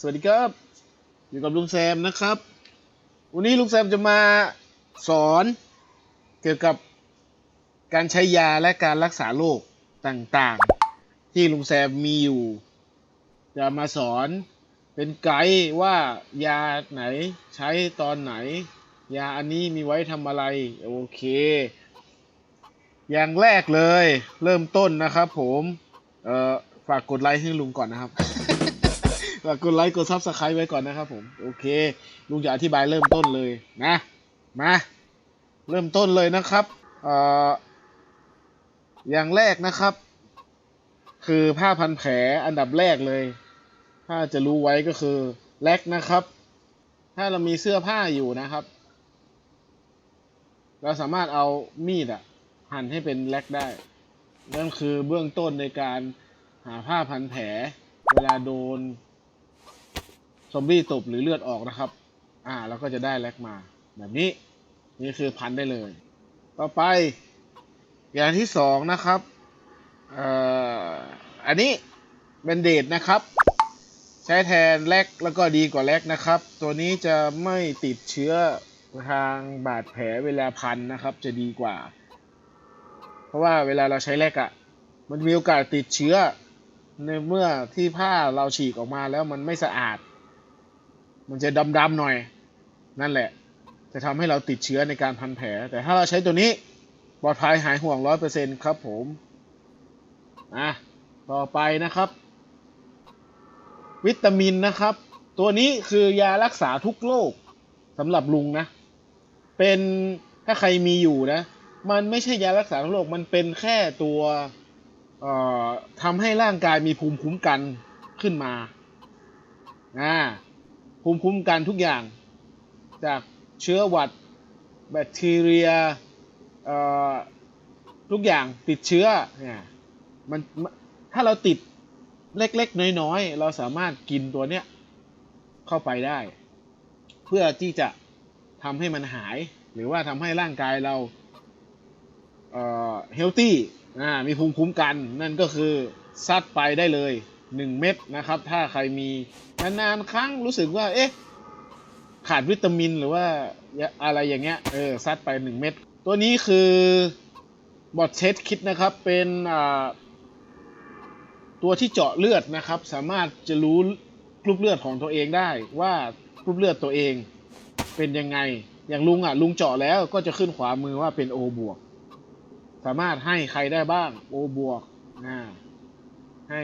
สวัสดีครับ อยู่กับลุงแซมนะครับ วันนี้ลุงแซมจะมาสอนเกี่ยวกับการใช้ยาและการรักษาโรคต่างๆ ที่ลุงแซมมีอยู่ จะมาสอนเป็นไกด์ว่ายาไหนใช้ตอนไหน ยาอันนี้มีไว้ทำอะไร โอเค อย่างแรกเลย เริ่มต้นนะครับผม เอ่อฝากกดไลค์ให้ลุงก่อนนะครับ กกดไลค์กดซับสไครต์ไว้ก่อนนะครับผมโอเค ลุงจะอธิบายเริ่มต้นเลยนะมาเริ่มต้นเลยนะครับเอ่ออย่างแรกนะครับ คือผ้าพันแผลอันดับแรกเลย ถ้าจะรู้ไว้ก็คือแล็กนะครับ ถ้าเรามีเสื้อผ้าอยู่นะครับ เราสามารถเอามีดอะหั่นให้เป็นแล็กได้ นั่นคือเบื้องต้นในการหาผ้าพันแผล เวลาโดน ซอมบี้ตบหรือเลือดออกนะครับ อ่าเราก็จะได้แล็กมา แบบนี้ นี่คือพันได้เลย ต่อไป อย่างที่สองนะครับเอ่ออันนี้เบนเดดนะครับ ใช้แทนแลกแล้วก็ดีกว่าแลกนะครับ ตัวนี้จะไม่ติดเชื้อทางบาดแผลเวลาพันนะครับ จะดีกว่า เพราะว่าเวลาเราใช้แลกอะ่ะมันมีโอกาสติดเชื้อในเมื่อที่ผ้าเราฉีกออกมาแล้วมันไม่สะอาด มันจะดำๆหน่อย นั่นแหละ จะทำให้เราติดเชื้อในการพันแผล แต่ถ้าเราใช้ตัวนี้ปลอดภัยหายห่วงร้อยเปอร์เซ็นครับผมอะต่อไปนะครับ วิตามินนะครับ ตัวนี้คือยารักษาทุกโรคสำหรับลุงนะ เป็นถ้าใครมีอยู่นะ มันไม่ใช่ยารักษาทุกโรคมันเป็นแค่ตัวทำให้ร่างกายมีภูมิคุ้มกันขึ้นมาอ่า ภูมิคุ้มกันทุกอย่าง จากเชื้อหวัดแบคทีเรียทุกอย่างติดเชื้อเนี่ยมันถ้าเราติดเล็กๆ น้อยๆ เราสามารถกินตัวเนี้ยเข้าไปได้ เพื่อที่จะทำให้มันหาย หรือว่าทำให้ร่างกายเราเฮลตี้มีภูมิคุ้มกันนั่นก็คือซัดไปได้เลย 1 เม็ดนะครับ ถ้าใครมีนานๆครั้งรู้สึกว่า เอ๊ะ ขาดวิตามินหรือว่าอะไรอย่างเงี้ย เออ ซัดไปหนึ่งเม็ด ตัวนี้คือบอทเชสคิดนะครับ เป็นอ่าตัวที่เจาะเลือดนะครับ สามารถจะรู้กรุ๊ปเลือดของตัวเองได้ว่ากรุ๊ปเลือดตัวเองเป็นยังไง อย่างลุงอะลุงเจาะแล้วก็จะขึ้นขวามือว่าเป็น O บวก สามารถให้ใครได้บ้าง O บวกอ่าให้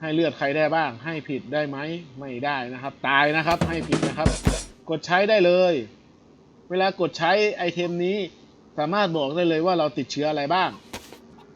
ให้เลือดใครได้บ้าง ให้ผิดได้ไหมไม่ได้นะครับ ตายนะครับให้ผิดนะครับ กดใช้ได้เลย เวลากดใช้ไอเทมนี้สามารถบอกได้เลยว่าเราติดเชื้ออะไรบ้าง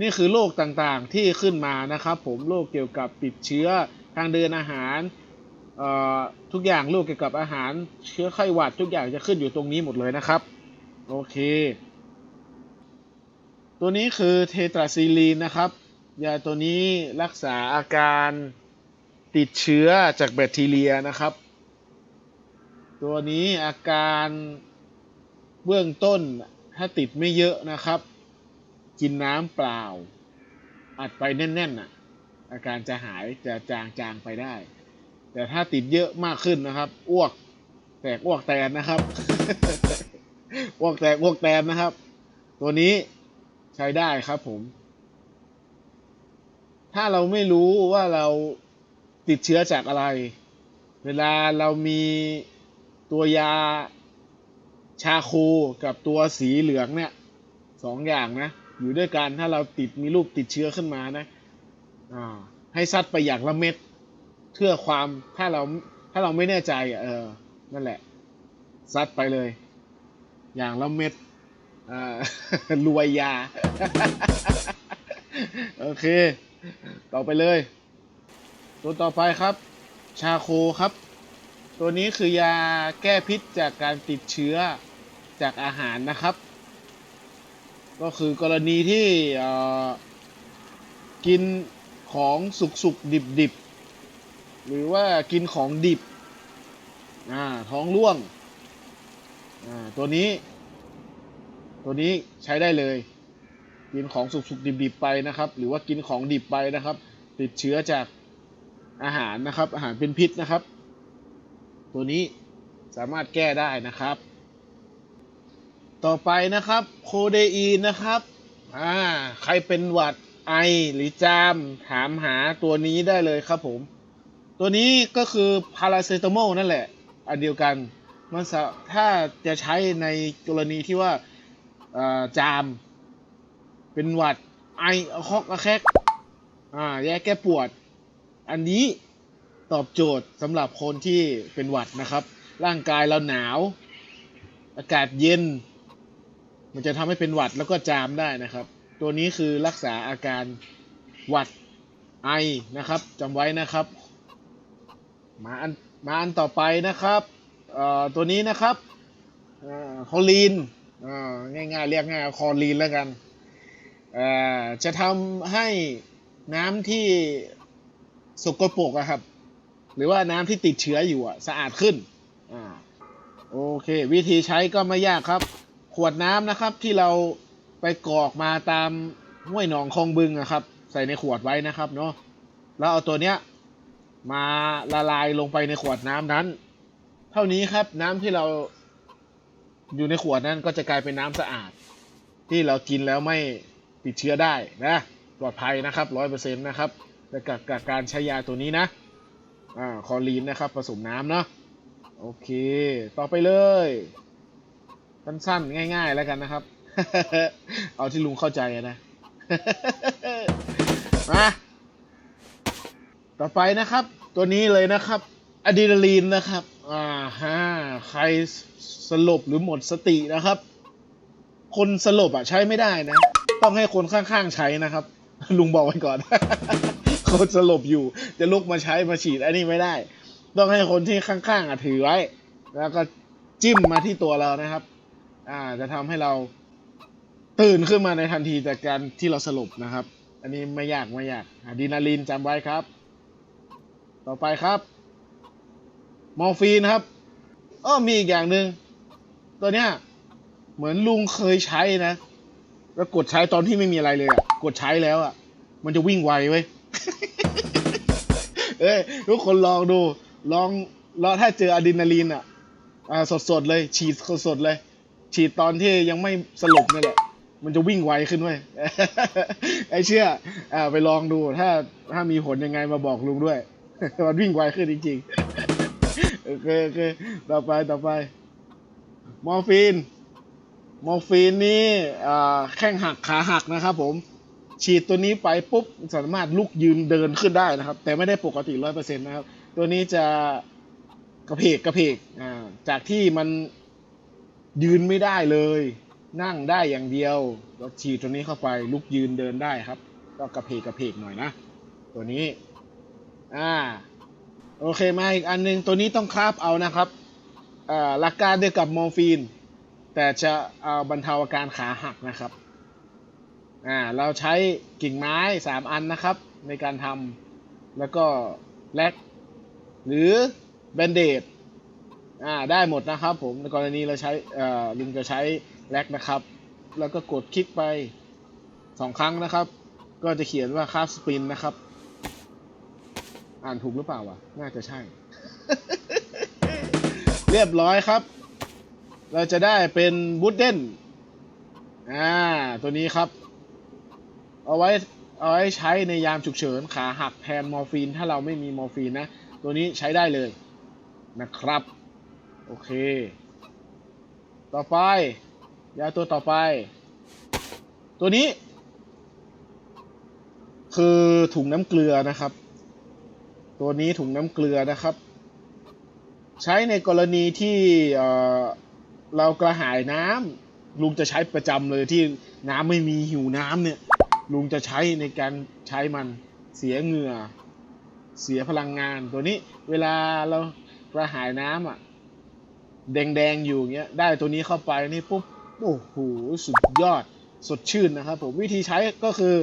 นี่คือโรคต่างๆที่ขึ้นมานะครับ ผมโรคเกี่ยวกับติดเชื้อทางเดินอาหารทุกอย่างโรคเกี่ยวกับอาหารเชื้อไข้หวัดทุกอย่างจะขึ้นอยู่ตรงนี้หมดเลยนะครับ โอเค ตัวนี้คือเทตราซีลีนนะครับ ยาตัวนี้รักษาอาการติดเชื้อจากแบคทีเรียนะครับ ตัวนี้อาการเบื้องต้นถ้าติดไม่เยอะนะครับ กินน้ำเปล่า อัดไปแน่นๆน่ะอาการจะหายจะจางๆไปได้ แต่ถ้าติดเยอะมากขึ้นนะครับอ้วกแตกอ้วกแตนนะครับอ้วกแตกอ้วกแตนนะครับ ตัวนี้ใช้ได้ครับผม ถ้าเราไม่รู้ว่าเราติดเชื้อจากอะไร เวลาเรามีตัวยาชาโคกับตัวสีเหลืองเนี่ยสองอย่างนะ อยู่ด้วยกันถ้าเราติดมีรูปติดเชื้อขึ้นมานะอ่าให้ซัดไปอย่างละเม็ดเพื่อความถ้าเราถ้าเราไม่แน่ใจเออนั่นแหละ ซัดไปเลย อย่างละเม็ดอ่ารวยยา โอเค ต่อไปเลย ตัวต่อไปครับ ชาโคครับ ตัวนี้คือยาแก้พิษจากการติดเชื้อจากอาหารนะครับ ก็คือกรณีที่กินของสุกสุกดิบดิบๆหรือว่ากินของดิบท้องร่วงตัวนี้ ตัวนี้ใช้ได้เลย กินของสุกๆดิบๆไปนะครับ หรือว่ากินของดิบไปนะครับ ติดเชื้อจากอาหารนะครับ อาหารเป็นพิษนะครับ ตัวนี้สามารถแก้ได้นะครับ ต่อไปนะครับโคเดอีนนะครับอ่าใครเป็นหวัดไอหรือจามถามหาตัวนี้ได้เลยครับผม ตัวนี้ก็คือพาราเซตามอลนั่นแหละอันเดียวกันมันถ้าจะใช้ในกรณีที่ว่าจาม เป็นหวัด ไออะคอกอะแคกอ่าแยกแก้ปวด อันนี้ตอบโจทย์สำหรับคนที่เป็นหวัดนะครับ ร่างกายเราหนาว อากาศเย็น มันจะทำให้เป็นหวัดแล้วก็จามได้นะครับ ตัวนี้คือรักษาอาการหวัดไอนะครับจำไว้นะครับมาอันมาอันต่อไปนะครับเอ่อตัวนี้นะครับคอลีนง่ายๆ เรียกง่ายคอลีนแล้วกัน จะทำให้น้ำที่สกปรกอะครับ หรือว่าน้ำที่ติดเชื้ออยู่อะสะอาดขึ้นอ่าโอเค วิธีใช้ก็ไม่ยากครับ ขวดน้ำนะครับที่เราไปกรอกมาตามห้วยหนองคลองบึงนะครับ ใส่ในขวดไว้นะครับเนาะแล้วเอาตัวเนี้ยมาละลายลงไปในขวดน้ำนั้น เท่านี้ครับน้ำที่เราอยู่ในขวดนั้นก็จะกลายเป็นน้ำสะอาด ที่เรากินแล้วไม่ ติดเชื้อได้นะปลอดภัยนะครับร้อยเปอร์เซ็นต์นะครับและกับกับการใช้ยาตัวนี้นะอ่าคอลีนนะครับผสมน้ำเนาะโอเค ต่อไปเลยสั้นๆง่าย ๆ แล้วกันนะครับ เอาที่ลุงเข้าใจนะมาต่อไปนะครับ ตัวนี้เลยนะครับอะดรีนาลีนนะครับอ่าฮะใครสลบหรือหมดสตินะครับ คนสลบอะใช้ไม่ได้นะ ต้องให้คนข้างๆใช้นะครับ ลุงบอกไว้ก่อน คนสลบอยู่ จะลุกมาใช้มาฉีดอันนี้ไม่ได้ ต้องให้คนที่ข้างๆอะถือไว้ แล้วก็จิ้มมาที่ตัวเรานะครับ อ่า จะทำให้เราตื่นขึ้นมาในทันทีจากการที่เราสลบนะครับ อันนี้ไม่ยากไม่ยากอะดรีนาลีนจำไว้ครับ ต่อไปครับมอร์ฟีนครับอ้อมีอีกอย่างหนึ่งตัวเนี้ยเหมือนลุงเคยใช้นะ แล้วกดใช้ตอนที่ไม่มีอะไรเลยอะ กดใช้แล้วอะ มันจะวิ่งไวเว้ย เอ้ยทุกคนลองดู ลองลองถ้าเจออะดรีนาลีนอะ อ่าสดๆเลย ฉีดสดๆเลย ฉีดตอนที่ยังไม่สลบนี่แหละ มันจะวิ่งไวขึ้นเว้ย ไอเชื่อ อ่า ไปลองดู ถ้าถ้ามีผลยังไงมาบอกลุงด้วย มันวิ่งไวขึ้นจริงๆ โอเคโอเคต่อไปต่อไป มอร์ฟีน มอร์ฟีนนี่แข้งหักขาหักนะครับผมฉีดตัวนี้ไปปุ๊บสามารถลุกยืนเดินขึ้นได้นะครับ แต่ไม่ได้ปกติร้อยเปอร์เซ็นต์นะครับ ตัวนี้จะกระเพกกระเพกอ่าจากที่มันยืนไม่ได้เลย นั่งได้อย่างเดียวเราฉีดตัวนี้เข้าไปลุกยืนเดินได้ครับ ก็กระเพกกระเพกหน่อยนะ ตัวนี้อ่าโอเคมาอีกอันหนึงตัวนี้ต้องคราบเอานะครับอ่าหลักการเดียวกับมอร์ฟีน แต่จะเอาบรรเทาอาการขาหักนะครับ อ่า เราใช้กิ่งไม้สามอันนะครับ ในการทำแล้วก็แลกหรือแบนเดดอ่า ได้หมดนะครับผม ในกรณีเราใช้เอ่อลุงจะใช้แลกนะครับ แล้วก็กดคลิกไปสองครั้งนะครับ ก็จะเขียนว่าคาบสปินนะครับ อ่านถูกหรือเปล่าวะ น่าจะใช่ เรียบร้อยครับ เราจะได้เป็นบูดเดนอ่าตัวนี้ครับ เอาไว้เอาไว้ใช้ในยามฉุกเฉินขาหักแทนมอร์ฟีน ถ้าเราไม่มีมอร์ฟีนนะ ตัวนี้ใช้ได้เลยนะครับ โอเค ต่อไป ยาตัวต่อไป ตัวนี้ คือถุงน้ำเกลือนะครับ ตัวนี้ถุงน้ำเกลือนะครับ ใช้ในกรณีที่ เรากระหายน้ำลุงจะใช้ประจำเลยที่น้ำไม่มีหิวน้ำเนี่ย ลุงจะใช้ในการใช้มันเสียเหงื่อ เสียพลังงานตัวนี้ เวลาเรากระหายน้ำอะแดงๆอยู่เงี้ยได้ตัวนี้เข้าไปนี่ปุ๊บโอ้โหสุดยอดสดชื่นนะครับผมวิธีใช้ก็คือ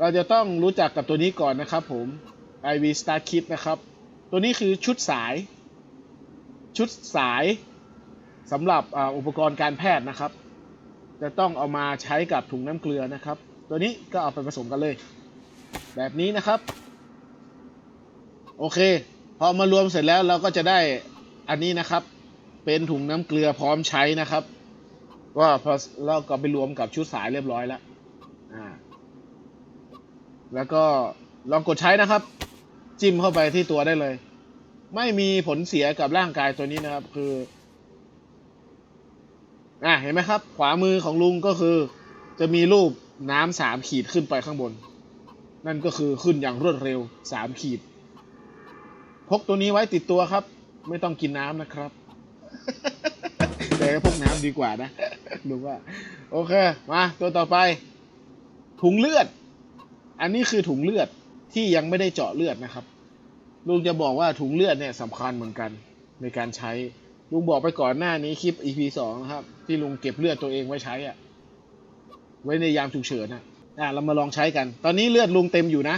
เราจะต้องรู้จักกับตัวนี้ก่อนนะครับผม IV Star Kit นะครับ ตัวนี้คือชุดสาย ชุดสาย สำหรับอุปกรณ์การแพทย์นะครับ จะต้องเอามาใช้กับถุงน้ำเกลือนะครับ ตัวนี้ก็เอาไปผสมกันเลย แบบนี้นะครับโโอเค พอมารวมเสร็จแล้วเราก็จะได้อันนี้นะครับ เป็นถุงน้ำเกลือพร้อมใช้นะครับ ว่าพอเราก็ไปรวมกับชุดสายเรียบร้อยแล้วอ่าแล้วก็ลองกดใช้นะครับ จิ้มเข้าไปที่ตัวได้เลย ไม่มีผลเสียกับร่างกายตัวนี้นะครับ คือ อะเห็นไหมครับ ขวามือของลุงก็คือ จะมีรูปน้ำสามขีดขึ้นไปข้างบน นั่นก็คือขึ้นอย่างรวดเร็วสามขีด พกตัวนี้ไว้ติดตัวครับ ไม่ต้องกินน้ำนะครับ แต่ก็พกน้ำดีกว่านะดูว่า โอเค มาตัวต่อไป ถุงเลือด อันนี้คือถุงเลือดที่ยังไม่ได้เจาะเลือดนะครับลุงจะบอกว่าถุงเลือดเนี่ยสำคัญเหมือนกันในการใช้ ลุงบอกไปก่อนหน้านี้คลิป EP สองนะครับ ที่ลุงเก็บเลือดตัวเองไว้ใช้อะไว้ในยามฉุกเฉินอะอะเรามาลองใช้กัน ตอนนี้เลือดลุงเต็มอยู่นะ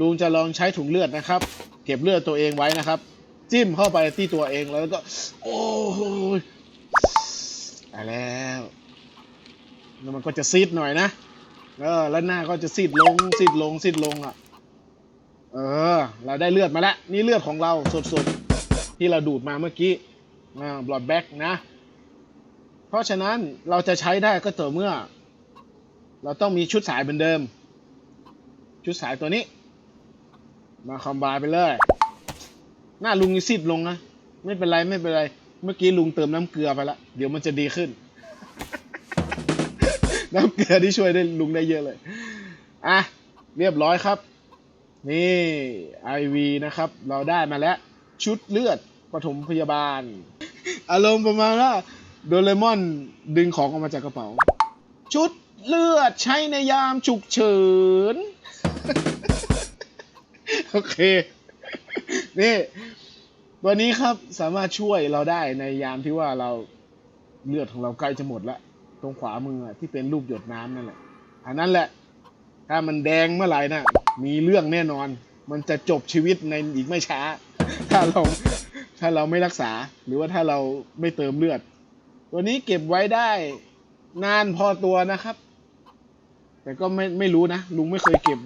ลุงจะลองใช้ถุงเลือดนะครับ เก็บเลือดตัวเองไว้นะครับ จิ้มเข้าไปที่ตัวเองแล้วก็ โอ้ยตายแล้วแล้วมันก็จะซีดหน่อยนะเออแล้วหน้าก็จะซีดลงซีดลงซีดลงอะ เออ เราได้เลือดมาแล้วนี่เลือดของเราสด ที่เราดูดมาเมื่อกี้บลอดแบ็กนะ เพราะฉะนั้นเราจะใช้ได้ก็ต่อเมื่อ เราต้องมีชุดสายเหมือนเดิม ชุดสายตัวนี้ มาคอมบายไปเลย หน้าลุงนี่ซีดลงนะ ไม่เป็นไรไม่เป็นไร เมื่อกี้ลุงเติมน้ำเกลือไปละเดี๋ยวมันจะดีขึ้น น้ำเกลือที่ช่วยได้ลุงได้เยอะเลย อะ เรียบร้อยครับ นี่ IV นะครับ เราได้มาแล้ว ชุดเลือดปฐมพยาบาล อารมณ์ประมาณว่าโดเรมอนดึงของออกมาจากกระเป๋า ชุดเลือดใช้ในยามฉุกเฉิน โอเค นี่ตัวนี้ครับสามารถช่วยเราได้ในยามที่ว่าเราเลือดของเราใกล้จะหมดแล้ว ตรงขวามืออะที่เป็นรูปหยดน้ำนั่นแหละ อันนั้นแหละ ถ้ามันแดงเมื่อไหร่นะมีเรื่องแน่นอน มันจะจบชีวิตในอีกไม่ช้า ถ้าเราถ้าเราไม่รักษา หรือว่าถ้าเราไม่เติมเลือด ตัวนี้เก็บไว้ได้นานพอตัวนะครับ แต่ก็ไม่ไม่รู้นะ ลุงไม่เคยเก็บ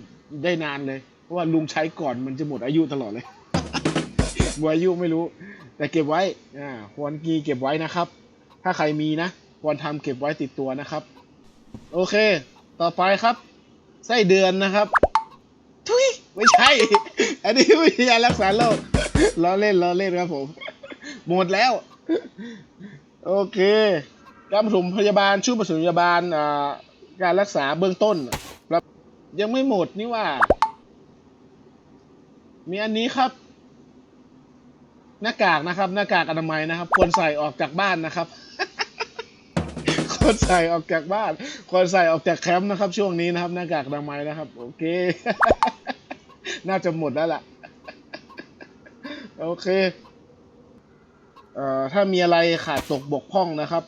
ได้นานเลย เพราะว่าลุงใช้ก่อนมันจะหมดอายุตลอดเลยหมดอายุไม่รู้ แต่เก็บไว้อ่าควรกีเก็บไว้นะครับ ถ้าใครมีนะควรทำเก็บไว้ติดตัวนะครับ โอเค ต่อไปครับ ไส้เดือนนะครับ ทุยไม่ใช่ อันนี้วิทยารักษาโรค ล้อเล่นล้อเล่นครับผม หมดแล้ว โอเค การปฐมพยาบาลชุดปฐมพยาบาลอ่าการรักษาเบื้องต้นครับยังไม่หมดนี่ว่า มีอันนี้ครับ หน้ากากนะครับ หน้ากากอนามัยนะครับ ควรใส่ออกจากบ้านนะครับควรใส่ออกจากบ้านควรใส่ออกจากแคมป์นะครับ ช่วงนี้นะครับ หน้ากากอนามัยนะครับ โอเค น่าจะหมดแล้วล่ะ โอเค เอ่อ ถ้ามีอะไรขาดตกบกพร่องนะครับ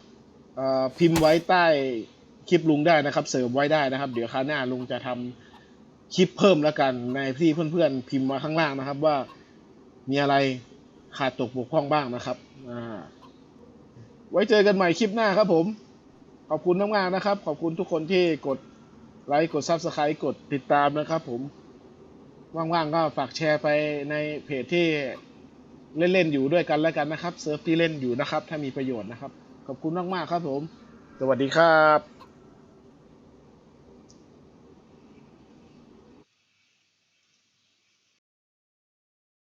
เอ่อ พิมพ์ไว้ใต้คลิปลุงได้นะครับ เสริมไว้ได้นะครับ เดี๋ยวคราวหน้าลุงจะทำคลิปเพิ่มแล้วกัน ในที่เพื่อนๆ พิมพ์มาข้างล่างนะครับ ว่ามีอะไรขาดตกบกพร่องบ้างนะครับ อ่า ไว้เจอกันใหม่คลิปหน้าครับผม ขอบคุณมากๆนะครับ ขอบคุณทุกคนที่กดไลค์ กดซับสไครต์กดติดตามนะครับผม ว่างๆก็ฝากแชร์ไปในเพจที่ เล่นๆอยู่ด้วยกันแล้วกันนะครับเซิร์ฟที่เล่นอยู่นะครับ ถ้ามีประโยชน์นะครับ ขอบคุณมากๆครับผม สวัสดีครับ